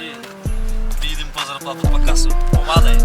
Блін. Їдемо по зарплату по касу. Помадай.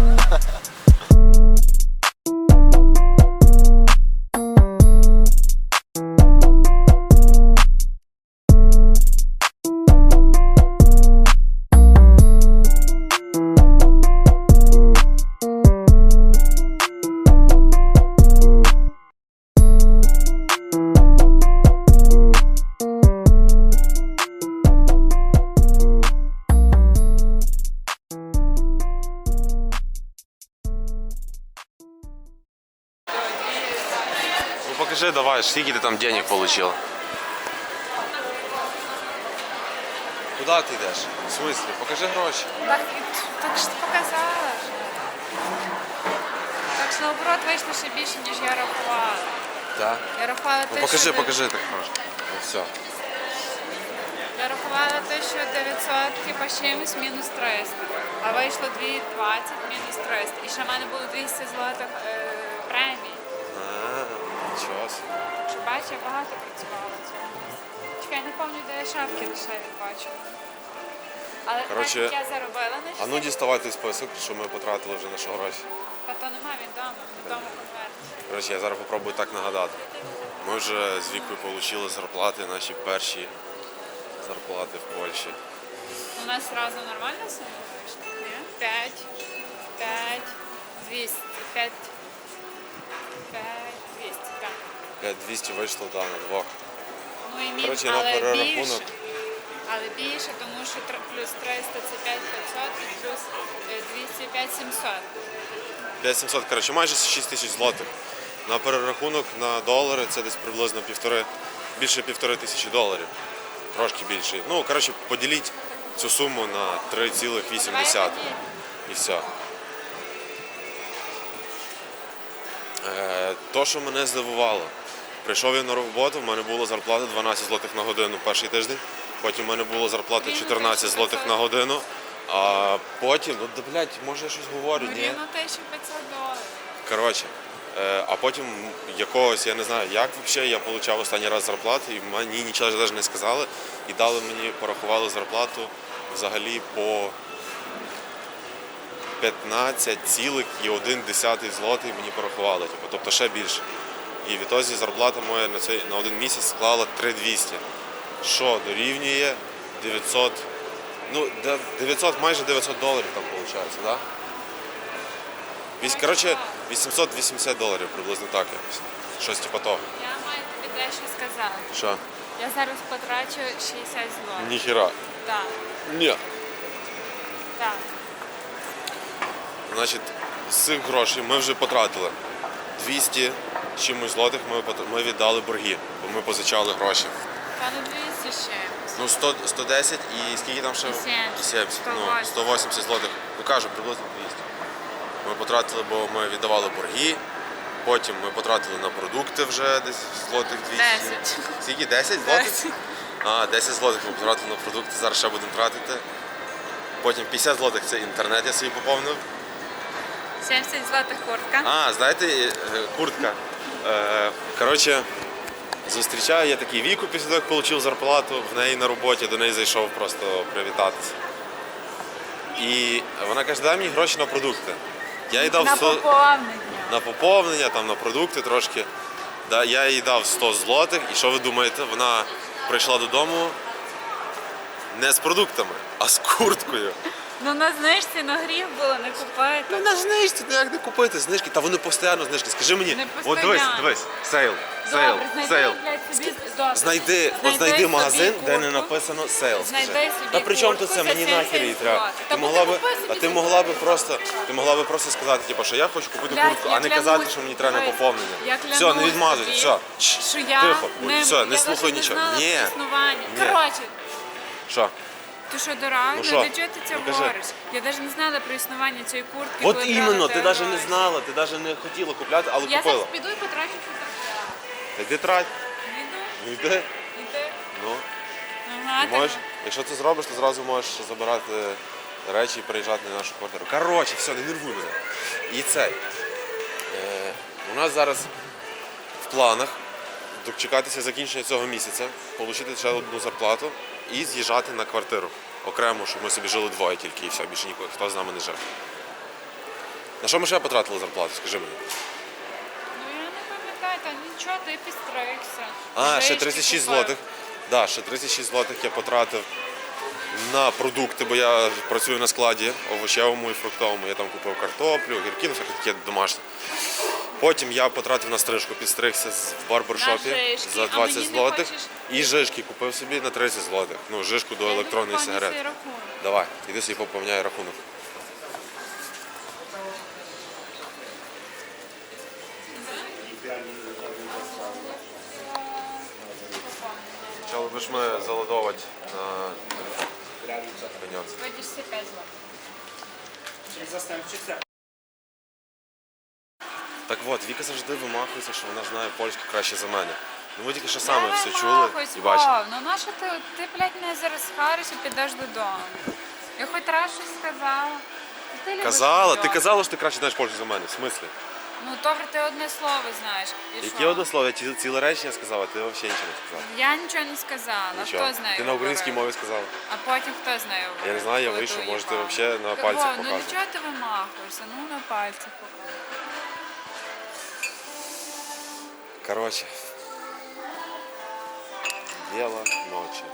Ну покажи давай, скільки ти там денег получил. Куда ти йдеш? В смысле? Покажи гроші. Так, так ж ти показала ж. Так що наоборот вийшло ще більше, ніж я рахувала. Так. Я рахувала Ну те, покажи, що... покажи так гроші. Ну все. Я рахувала те, що 900, типа чимось мінус 300. А вийшло 220 мінус 300. І ще в мене було 200 злотих е, премій. А, собі. Чи бачиш, я багато працювала в цьому місці. Чекай, не пам'ятаю, де я шапки лише відбачила. Але Коротше, так як я заробила на А ну діставай той список, що ми потратили вже на що гроші. Та то нема, він вдома, в тому конверті. Коротше, я зараз попробую так нагадати. Ми вже з вікою отримали зарплати, наші перші зарплати в Польщі. У нас сразу нормально сума вийшла? Ні? 5, 5, 200, 5, 5, 200, так. 5200 вийшло да, на двох. Ну і мін, Коротше, на але перерахунок. більше. Але більше, тому що тр- плюс 300 це 5500 і плюс е, 200 5700. 5700, коротше, майже 6 тисяч злотих. На перерахунок на долари це десь приблизно півтори, більше півтори тисячі доларів. Трошки більше. Ну, коротше, поділіть цю суму на 3,8 Давай тоді. і все. Е, то, що мене здивувало, прийшов я на роботу, в мене була зарплата 12 злотих на годину перший тиждень, потім в мене була зарплата 14 злотих на годину, а потім, ну да блядь, може я щось говорю, ні? рівно 1500 доларів. Коротше, е, а потім якогось, я не знаю, як взагалі я отримав останній раз зарплату, і мені нічого навіть не сказали. І дали мені, порахували зарплату взагалі по 15,1 злотий мені порахували. Типу, тобто ще більше. І відтоді зарплата моя на, цей, на один місяць склала 3200. Що дорівнює 900, ну, 900, майже 900 доларів там виходить, так? Да? Коротше, 880 доларів приблизно так якось. Щось типу того. Я маю тобі дещо сказати. Що? Я зараз потрачу 60 злотих. Ніхіра. Так, Ні. так. Значить, з цих грошей ми вже потратили 200 з чимось злотих ми, ми віддали борги, бо ми позичали гроші. Та ну 200 ще. Ну, 100, 110 і скільки там ще? 70. 70. Ну, 180. 180 злотих. Ну кажу, приблизно 200. Ми потратили, бо ми віддавали борги. Потім ми потратили на продукти вже десь злотих 200. 10. Скільки? 10 злотих? 10. А, 10 злотих ми потратили на продукти, зараз ще будемо тратити. Потім 50 злотих це інтернет, я собі поповнив. 70 злотих куртка. А, знаєте, е, куртка. Е, Коротше, зустрічаю я такий віку після того, як отримав зарплату, в неї на роботі, до неї зайшов просто привітатися. І вона каже, дай мені гроші на продукти. Я їй дав На 100 поповнення. на поповнення, там, на продукти трошки. Да, я їй дав 100 злотих, і що ви думаєте? Вона прийшла додому не з продуктами, а з курткою. Ну на знижці на гріх було не купити. Ну на знижці, ну як не купити знижки? Та вони постійно знижки. Скажи мені, Не от дивись, постійно. дивись, сейл, сейл, Добре, знайди, сейл. блядь, собі... Добре. Знайди, от Знайди собі магазин, де не куртку. написано сейл. Знайди Скажи. собі Та при чому тут куртку це? за Мені нахер її 70 треба. злотих. Ти могла купи би, собі а ти могла би просто, ти могла би просто сказати, типу, що я хочу купити Блядь, куртку, я а не клянусь, казати, що мені треба на дивись, поповнення. я Все, не клянусь відмазуй, тобі, все. Що я Тихо, будь, не, все, не я слухай нічого. Не знала Ні. про існування. Ні. Коротше, Що? Ти що дурак? Ну Ну, що? до чого ти це Ну, кажи. говориш? Я навіть не знала про існування цієї куртки. От коли іменно, ти навіть не знала, ти навіть не хотіла купляти, але Я купила. зараз піду і потрачу фотографію. Та Йди трать, Іду, ну йди. іди. Ну. Ага, ти- можеш, якщо це зробиш, то зразу можеш забирати речі і приїжджати на нашу квартиру. Коротше, все, не нервуй мене. І цей. Е, у нас зараз в планах дочекатися закінчення цього місяця, отримати ще одну зарплату і з'їжджати на квартиру. окремо, щоб ми собі жили двоє тільки і все, більше нікого, хто з нами не жив. На що ми ще потратили зарплату, скажи мені? Ну я не пам'ятаю, та нічого, ти підстригся. А, ще 36 купив. злотих. Да, ще 36 злотих я потратив на продукти, бо я працюю на складі овочевому і фруктовому. Я там купив картоплю, гірки, ну всяке таке домашнє. Потім я потратив на стрижку, підстригся в барбершопі за А 20 мені не злотих. хочеш? І жишки купив собі на 30 злотих. Ну, жишку до електронної сигарети. рахунок. Давай, іди собі поповняй рахунок. Почали би ж ми заладовувати на пеньоц. Вийдешся 5 злотих. Так от, Віка завжди вимахується, що вона знає польську краще за мене. Ну ви тільки що саме все чули і бачили. Ну нащо ти, ти, блядь, мене зараз хариш і підеш додому? Я хоч раз щось сказала. Ти любиш Казала, ти додому. казала, що ти краще знаєш польську за мене. В смислі? Ну добре, ти одне слово знаєш. І Які що? однослов'я? Ці- Ціле речення сказала, ти взагалі нічого не сказала. Я нічого не сказала. Хто з нею Ти на українській говорив? мові сказала. А потім хто з нею говорив? Я не знаю, я коли вийшов, ти можете уїбала? вообще на Так, пальцях Вов, Ну нічого ти вимахуєшся, ну на пальцях показуй. Коротше. Діло ночі.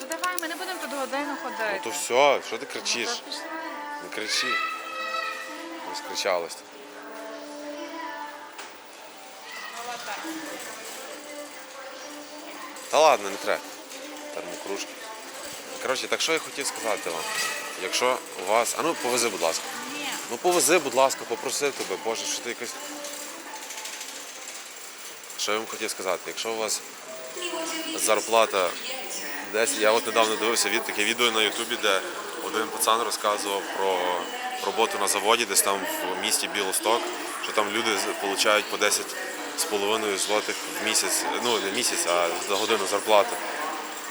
Ну давай, ми не будемо тут годину ходити. Ну то все, що ти кричиш? Ну, пішли. Не кричи. Розкричалась. Ну. Та ладно, не треба. Термокружки. Коротше, так що я хотів сказати вам. Якщо у вас. А ну повези, будь ласка. Ні. Ну повези, будь ласка, попросив тебе, Боже, що ти якось. Що я вам хотів сказати? Якщо у вас зарплата десь. Я от недавно дивився від таке відео на Ютубі, де один пацан розказував про роботу на заводі, десь там в місті Білосток, що там люди получають по 10 з половиною злотих в місяць, ну не місяць, а за годину зарплату.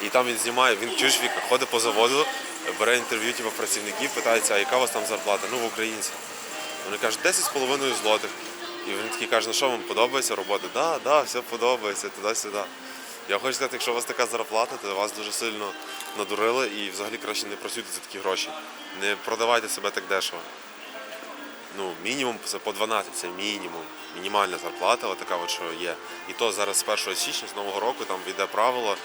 І там він знімає, він чуєш віка, ходить по заводу, бере інтерв'ю типу, працівників, питається, а яка у вас там зарплата? Ну, в українців. Вони кажуть, 10 з половиною злотих. І він такий каже, ну що вам подобається робота? Да, да, все подобається, туди-сюди. Я хочу сказати, якщо у вас така зарплата, то вас дуже сильно надурили і взагалі краще не працюйте за такі гроші. Не продавайте себе так дешево. Ну, мінімум це по 12, це мінімум. Мінімальна зарплата, отака от, що є. І то зараз з 1 січня, з Нового року, там війде правило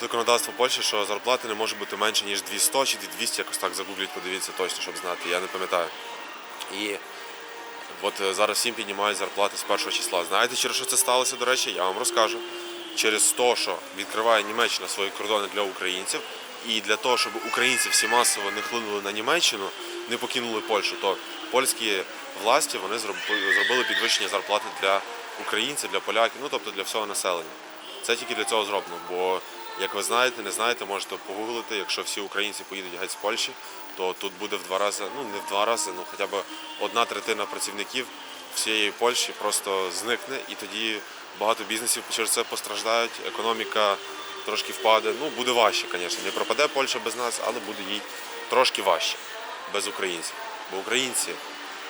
законодавство Польщі, що зарплати не може бути менше, ніж 200 чи 200, якось так загугліть, подивіться точно, щоб знати, я не пам'ятаю. І от е, зараз всім піднімають зарплати з першого числа. Знаєте, через що це сталося, до речі, я вам розкажу. Через те, що відкриває Німеччина свої кордони для українців, і для того, щоб українці всі масово не хлинули на Німеччину, не покинули Польщу, то польські власті вони зробили підвищення зарплати для українців, для поляків, ну тобто для всього населення. Це тільки для цього зроблено, бо як ви знаєте, не знаєте, можете погуглити, якщо всі українці поїдуть геть з Польщі, то тут буде в два рази, ну не в два рази, ну хоча б одна третина працівників всієї Польщі просто зникне, і тоді багато бізнесів через це постраждають, економіка трошки впаде. Ну буде важче, звісно. Не пропаде Польща без нас, але буде їй трошки важче без українців. Бо українці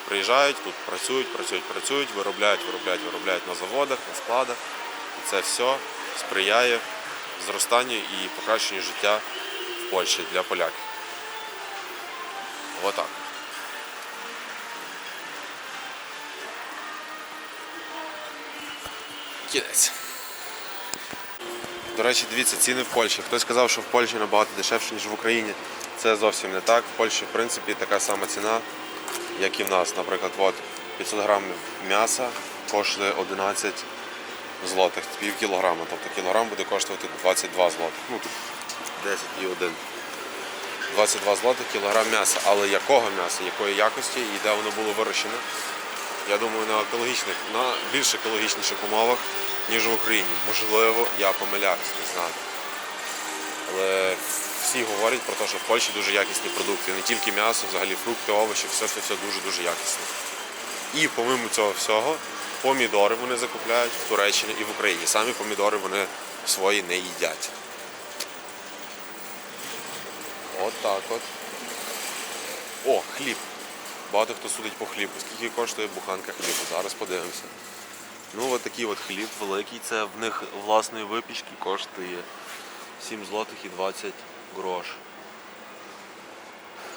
приїжджають тут, працюють, працюють, працюють, виробляють, виробляють, виробляють на заводах, на складах. І це все сприяє зростанню і покращенню життя в Польщі для поляків. Отак. Кінець. До речі, дивіться, ціни в Польщі. Хтось сказав, що в Польщі набагато дешевше, ніж в Україні. Це зовсім не так. В Польщі, в принципі, така сама ціна, як і в нас. Наприклад, от 500 грамів м'яса коштує 11 злотих, пів кілограма. Тобто кілограм буде коштувати 22 злотих. Ну тут 10 і 1. 22 злотих кілограм м'яса. Але якого м'яса, якої якості і де воно було вирощене? Я думаю, на екологічних, на більш екологічніших умовах, ніж в Україні. Можливо, я помиляюсь, не знаю. Але всі говорять про те, що в Польщі дуже якісні продукти. Не тільки м'ясо, взагалі фрукти, овочі, все все, все дуже-дуже якісне. І помимо цього всього, помідори вони закупляють в Туреччині і в Україні. Самі помідори вони свої не їдять. От так от. О, хліб. Багато хто судить по хлібу. Скільки коштує буханка хлібу? Зараз подивимося. Ну, от такий от хліб великий. Це в них власної випічки коштує 7 злотих і 20 грош.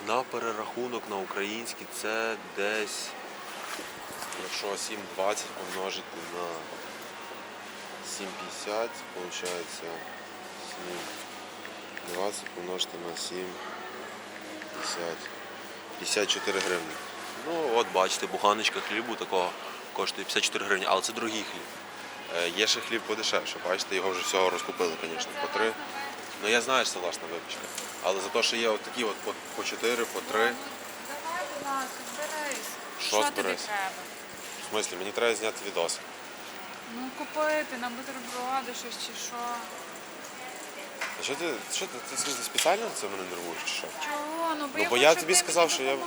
на перерахунок на український це десь, якщо 7,20 помножити на 7,50, виходить 7,20 помножити на 7,50. 54 гривні. Ну, от бачите, буханочка хлібу такого коштує 54 гривні, але це дорогий хліб. Е, Є ще хліб подешевше, бачите, його вже всього розкупили, звісно, по 3. Ну я знаю, що це власна випічка. Але за те, що є от такі от по, по 4, по 3. Давай, будь ласка, зберись. Що тобі зберись? треба? В смислі, мені треба зняти відос. Ну, купити на бутерброди щось чи що. А що ти, що ти, ти, ти спеціально це мене нервуєш чи що? Чого? Ну, бо Ну я бо хочу, я тобі сказав, що я.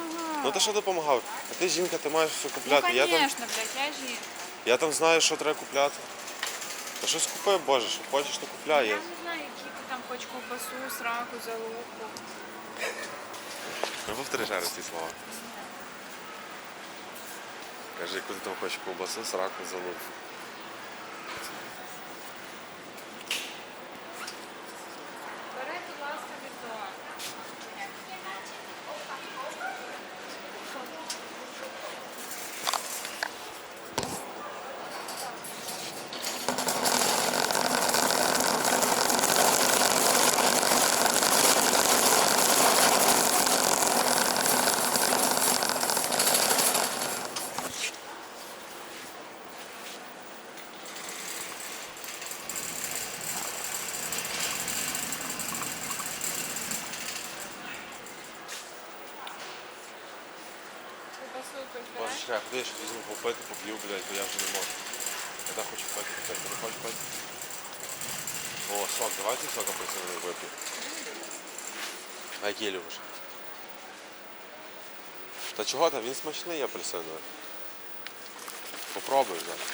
Ну ти що допомагав? А ти жінка, ти маєш все Ну, купляти. я, там, звісно, блядь, я жінка. я там знаю, що треба купляти. Та щось купи, Боже, що хочеш, то купляй. Я не знаю, які ти там хочеш ковбасу, сраку, залупу. Ну, повтори ще раз ці слова. Кажи, яку ти там хочеш ковбасу, сраку, залупу. Якусь Боже, береш? чекай, куди я ще візьму попити, поп'ю, блядь, бо я вже не можу. Я так хочу пити, пити. Ти не хочеш пити? О, сок, давайте сок апельсиновий вип'ю. А який любиш? Та чого там? Він смачний апельсиновий. Попробуй зараз.